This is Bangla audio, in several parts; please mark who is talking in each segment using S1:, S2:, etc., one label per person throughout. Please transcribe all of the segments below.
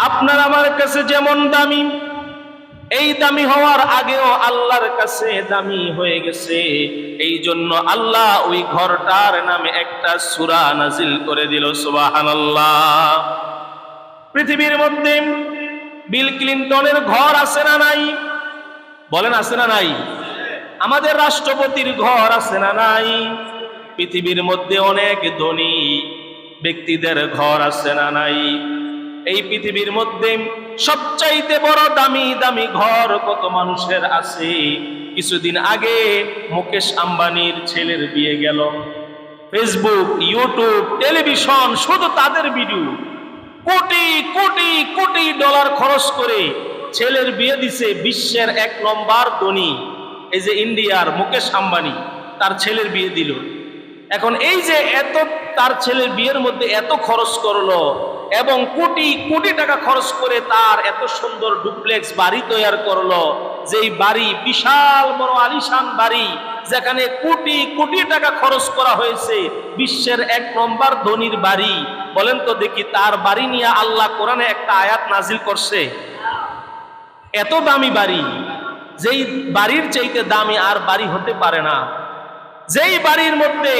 S1: আপনার আমার কাছে যেমন দামি, এই দামি হওয়ার আগেও আল্লাহর কাছে দামি হয়ে গেছে। এই জন্য আল্লাহ ওই ঘরটার নামে একটা সুরা নাজিল করে দিল, সুবহানাল্লাহ। পৃথিবীর মধ্যে বিল ক্লিন্টনের ঘর আছে না নাই? বলেন, আছে না নাই? আমাদের রাষ্ট্রপতির ঘর আছে না নাই? পৃথিবীর মধ্যে অনেক ধনী ব্যক্তিদের ঘর আছে না নাই? এই পৃথিবীর মধ্যে সবচাইতে বড় দামি দামি ঘর কত মানুষের আছে? কিছুদিন আগে মুকেশ আম্বানির ছেলের বিয়ে গেল। ফেসবুক ইউটিউব টেলিভিশন, শুধু তাদের ভিডিও কোটি কোটি কোটি ডলার খরচ করে ছেলের বিয়ে দিছে বিশ্বের এক নম্বর ধনী। এই যে ইন্ডিয়ার মুকেশ আম্বানি, তার ছেলের বিয়ে দিল। এখন এই যে এত, তার ছেলের বিয়ের মধ্যে এত খরচ করল এবং কোটি কোটি টাকা খরচ করে তার এত সুন্দর ডুপ্লেক্স বাড়ি তৈরি করল, যেই বাড়ি বিশাল বড় আলিশান বাড়ি, যেখানে কোটি কোটি টাকা খরচ করা হয়েছে, বিশ্বের এক নম্বর ধনীর বাড়ি। বলেন তো দেখি, তার বাড়ি নিয়ে আল্লাহ কোরআনে একটা আয়াত নাজিল করছে। এত দামি বাড়ি, যেই বাড়ির চাইতে দামি আর বাড়ি হতে পারে না। যেই বাড়ির মধ্যে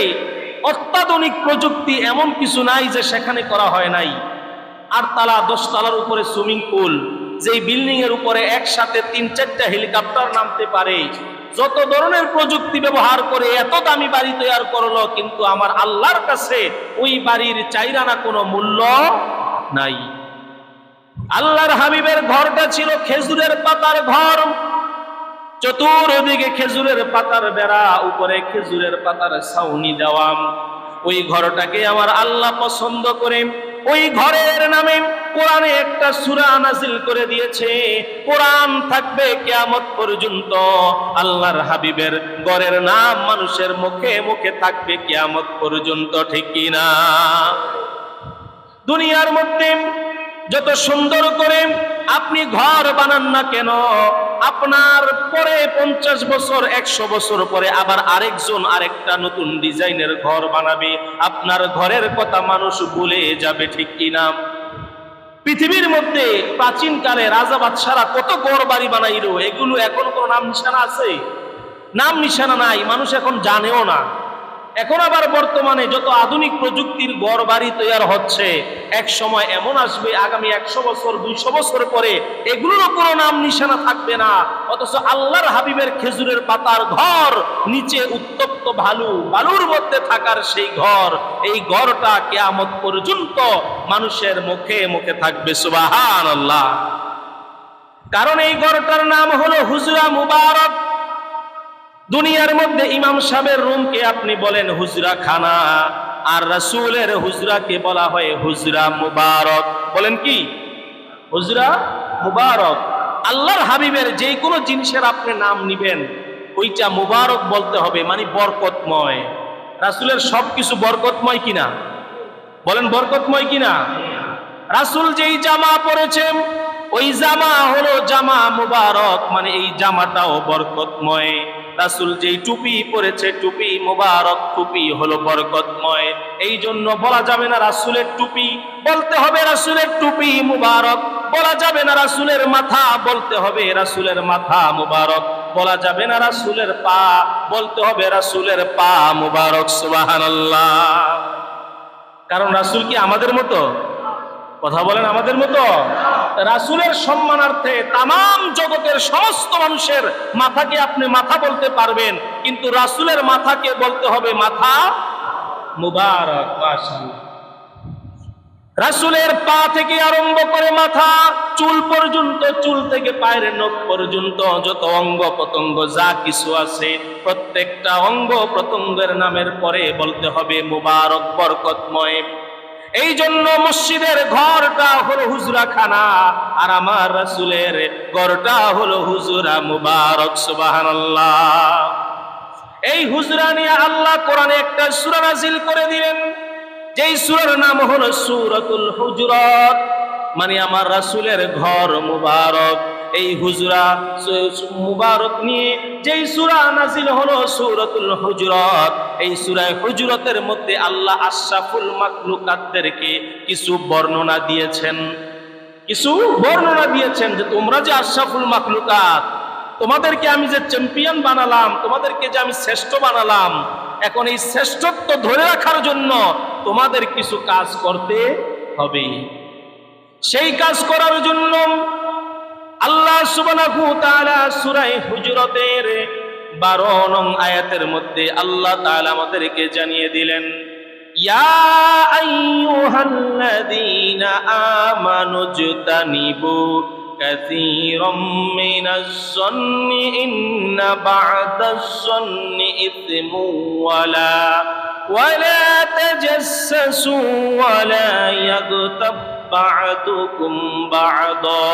S1: অত্যাধুনিক প্রযুক্তি এমন কিছু নাই যে সেখানে করা হয় নাই। আর তালা দশ তালার উপরে সুইমিং পুল। যেই বিল্ডিং এর উপরে একসাথে তিন, চারটা হেলিকপ্টার নামতে পারে। যত ধরনের প্রযুক্তি ব্যবহার করে এত দামি বাড়ি তৈরি করল, কিন্তু আমার আল্লাহর কাছে ওই বাড়ির চাইরানা কোনো মূল্য নাই। আল্লাহর হাবিবের ঘরটা ছিল খেজুরের পাতার ঘর। চতুর্দিকে খেজুরের পাতার বেড়া, উপরে খেজুরের পাতার ছাউনি দেওয়া। ওই ঘরটাকে আমার আল্লাহ পছন্দ করে। ওই ঘরের নামে কোরআনে একটা সুরা নাজিল করে দিয়েছে। কোরআন থাকবে কেয়ামত পর্যন্ত আল্লাহর হাবিবের ঘরের নাম মানুষের মুখে মুখে থাকবে কেয়ামত পর্যন্ত, ঠিক না? দুনিয়ার মধ্যে যত সুন্দর করে আপনি ঘর বানান না কেন আপনার পরে পঞ্চাশ বছর, একশো বছর পরে আবার আরেকজন আরেকটা নতুন ডিজাইনের ঘর বানাবে। আপনার ঘরের কথা মানুষ ভুলে যাবে ঠিক কিনা? পৃথিবীর মধ্যে প্রাচীনকালে রাজাবাদ রাজা বাদশারা কত গড় বাড়ি বানাইলো, এগুলো এখন কোনো নাম নিশানা আছে? নাম নিশানা নাই, মানুষ এখন জানেও না। এখন আবার বর্তমানে যত আধুনিক প্রযুক্তির গড় বাড়ি তৈরি হচ্ছে, এক সময় এমন আসবে, আগামী একশো বছর, দুইশো বছর পরে এগুলোরও কোনো নাম নিশানা থাকবে না। অথচ আল্লাহর হাবিবের খেজুরের পাতার ঘর নিচে উত্তপ্ত ভালু, বালুর মধ্যে থাকার সেই ঘর, এই ঘরটা কেয়ামত পর্যন্ত মানুষের মুখে মুখে থাকবে সুবাহান আল্লাহ কারণ এই ঘরটার নাম হলো হুজরা মুবারক। দুনিয়ার মধ্যে ইমাম সাহেবের রুমকে আপনি বলেন হুজরা খানা, আর রাসূলের হুজরাকে বলা হয় হুজরা মুবারক। বলেন কি? হুজরা মুবারক। আল্লাহর হাবিবের যে কোনো জিনিসের আপনি নাম নিবেন, ওইটা মুবারক বলতে হবে মানে বরকতময়। রাসূলের সবকিছু বরকতময় কিনা? বলেন বরকতময় কিনা? রাসূল যেই জামা পরেছেন ওই জামা হলো জামা মুবারক মানে এই জামাটাও বরকতময়। রাসুল যেই টুপি পরেছে, টুপি মুবারক, টুপি হলো বরকতময়। এই জন্য বলা যাবে না রাসূলের টুপি, বলতে হবে রাসুলের টুপি মুবারক। বলা যাবে না রাসূলের মাথা, বলতে হবে রাসুলের মাথা মুবারক। বলা যাবে না রাসূলের পা, বলতে হবে রাসুলের পা মুবারক, সুবহানাল্লাহ। কারণ রাসূল কি আমাদের মতো? কথা বলেন আমাদের মতো? রাসূলের সম্মানার্থে তাম জগতের সমস্ত মানুষের মাথাকে আপনি মাথা বলতে পারবেন, কিন্তু রাসুলের মাথাকে বলতে হবে মাথা মুবারক রাসূলের পা থেকে আরম্ভ করে মাথা, চুল পর্যন্ত, চুল থেকে পায়ের নখ পর্যন্ত, যত অঙ্গ প্রত্যঙ্গ, যা কিছু আছে, প্রত্যেকটা অঙ্গ প্রত্যঙ্গের নামের পরে বলতে হবে মুবারক, বরকতময়। এই জন্য মসজিদের ঘরটা হলো হুজরা খানা আর আমার রাসূলের ঘরটা হলো হুজরা মুবারক, সুবহানাল্লাহ। এই হুজরা নিয়ে আল্লাহ কোরআনে একটা সূরা নাযিল করে দিলেন। যেই সূরার নাম হলো সূরাতুল হুজুরাত মানে আমার রাসুলের ঘর মুবারক। এই হুজরা মুবারক নিয়ে যেই সূরা নাজিল হলো সূরাতুল হুজুরাত, এই সূরায় হুজুরাতের মধ্যে আল্লাহ আশরাফুল মাখলুকাতদেরকে কিছু বর্ণনা দিয়েছেন। কিছু বর্ণনা দিয়েছেন যে তোমরা যে আশরাফুল মাখলুকাত, তোমাদেরকে আমি যে চ্যাম্পিয়ন বানালাম, তোমাদেরকে যে আমি শ্রেষ্ঠ বানালাম, এখন এই শ্রেষ্ঠত্ব ধরে রাখার জন্য তোমাদের কিছু কাজ করতে হবে সেই কাজ করার জন্য আল্লাহ সুবহানাহু ওয়া তাআলা সূরা হুজুরাতের 12 নং আয়াতের মধ্যে আল্লাহ তাআলা আমাদেরকে জানিয়ে দিলেন, ইয়া আইয়ুহাল্লাযীনা আমানু জতানিবু কাসীরাম মিনাজ-জন্নি ইন্না বা'দাজ-জন্নি ইসমু ওয়ালা ওয়ালা তাজাসসু ওয়ালা ইয়াগতাব বা'দুকুম বা'দা।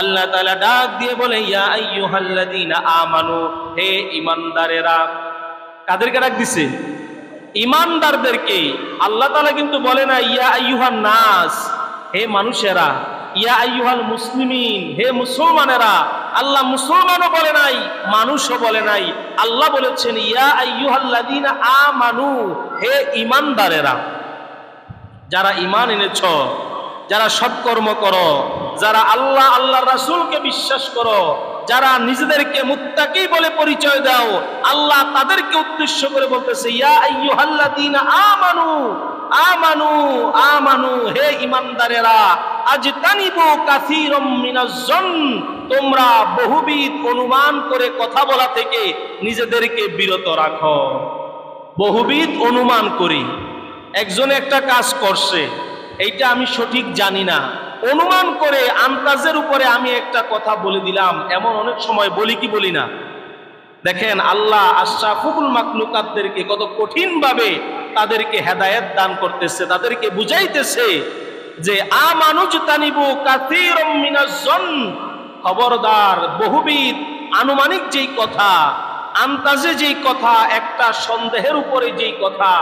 S1: আল্লাহ তালা ডাক দিয়ে বলে, ইয়া আইয়ুহাল্লাযীনা আমানু, হে ঈমানদারেরা। কাদেরকে ডাক দিছে? ঈমানদারদেরকে। আল্লাহ তালা কিন্তু বলে না, ইয়া আইয়ুহান নাস হে মানুষেরা, ইয়া আইয়ুহাল মুসলিমিন, হে মুসলমানেরা। আল্লাহ মুসলমানও বলে নাই, মানুষও বলে নাই। আল্লাহ বলেছেন, ইয়া আইয়ুহাল্লাযীনা আমানু, হে ঈমানদারেরা। যারা ইমান এনেছ, যারা সৎকর্ম করো যারা আল্লাহ আল্লাহ রাসূলকে বিশ্বাস করো, যারা নিজেদেরকে মুত্তাকি বলে পরিচয় দাও, আল্লাহ তাদেরকে উদ্দেশ্য করে বলতেছে, ইয়া আইয়ুহাল্লাযীনা আমানু আমানু আমানু, হে ইমানদারেরা আজতানিবু কাসীরাম মিনাজ-জন তোমরা বহুবিধ অনুমান করে কথা বলা থেকে নিজেদেরকে বিরত রাখো। বহুবিধ অনুমান করি। একজন একটা কাজ করছে, এইটা আমি সঠিক জানি না। অনুমান করে আন্তাজের উপরে আমি একটা কথা বলে দিলাম। এমন অনেক সময় বলি কি বলি না? দেখেন, আল্লাহ আশরাফুল মাকলুকাতদেরকে কত কঠিন ভাবে তাদেরকে হেদায়েত দান করতেছে, তাদেরকে বুঝাইতেছে যে আ মানুষ তানিবু কাতিরম মিনাজন খবরদার, বহুবিধ, আনুমানিক যেই কথা আন্তাজে যেই কথা, একটা সন্দেহের উপরে যেই কথা,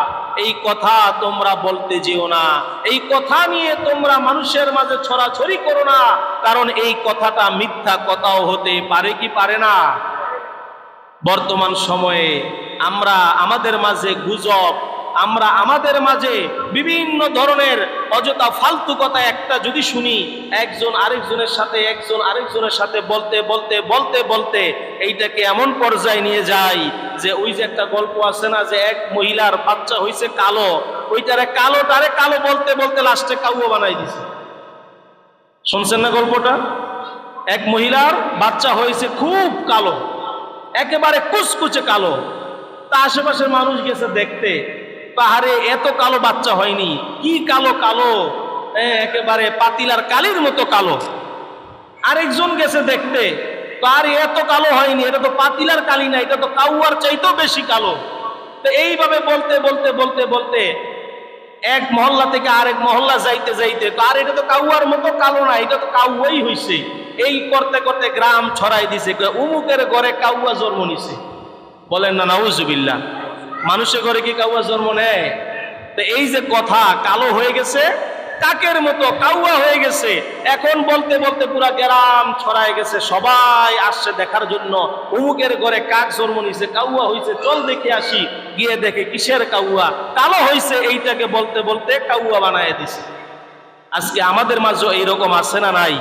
S1: এই কথা তোমরা বলতে যেও না। এই কথা নিয়ে তোমরা মানুষের মাঝে ছড়াছড়ি করো না, কারণ এই কথাটা মিথ্যা কথাও হতে পারে কি পারে না? বর্তমান সময়ে আমরা আমাদের মাঝে গুজব, আমরা আমাদের মাঝে বিভিন্ন ধরনের অযথা ফালতু কথা একটা যদি শুনি, একজন আরেকজনের সাথে, একজন আরেকজনের সাথে বলতে বলতে বলতে বলতে এইটাকে এমন পর্যায়ে নিয়ে যায় যে ওই যে একটা গল্প আছে না যে এক মহিলার বাচ্চা হয়েছে কালো, ওইটারে কালোটারে কালো বলতে বলতে লাস্টে কাউয়া বানাই দিছে। শুনছেন না গল্পটা? এক মহিলার বাচ্চা হয়েছে খুব কালো, একেবারে কুচকুচে কালো। তা আশেপাশের মানুষ গেছে দেখতে পাহাড়ে এত কালো বাচ্চা হয়নি। কি কালো কালো? একেবারে পাতিলার কালির মতো কালো। আরেকজন গেছে দেখতে। তার এত কালো হয়নি, এটা তো পাতিলার কালি না, এটা তো কাউয়ার চাইতেও বেশি কালো। তো এইভাবে বলতে বলতে বলতে বলতে এক মহল্লা থেকে আরেক মহল্লা যাইতে যাইতে, তো আর এটা তো কাউয়ার মতো কালো না, এটা তো কাউয়াই হইছে। এই করতে করতে গ্রাম ছড়াই দিছে উমুকের ঘরে কাউয়া জন্ম নিছে। বলেন না, নাউজুবিল্লাহ। মানুষের ঘরে কি কাউয়া জন্ম নেয়? তো এই যে কথা কালো হয়ে গেছে, কাকের মতো কাউয়া হয়ে গেছে, এখন বলতে বলতে পুরা গ্রাম ছড়ায় গেছে, সবাই আসছে দেখার জন্য। উমুকের ঘরে কাক জন্ম নিছে, কাউয়া হইছে, চল দেখে আসি, গিয়ে দেখে কিসের কাউয়া। কালো হইছে, এইটাকে বলতে বলতে কাউয়া বানায় দিছে। আজকে আমাদের মাঝে এইরকম আছে না নাই?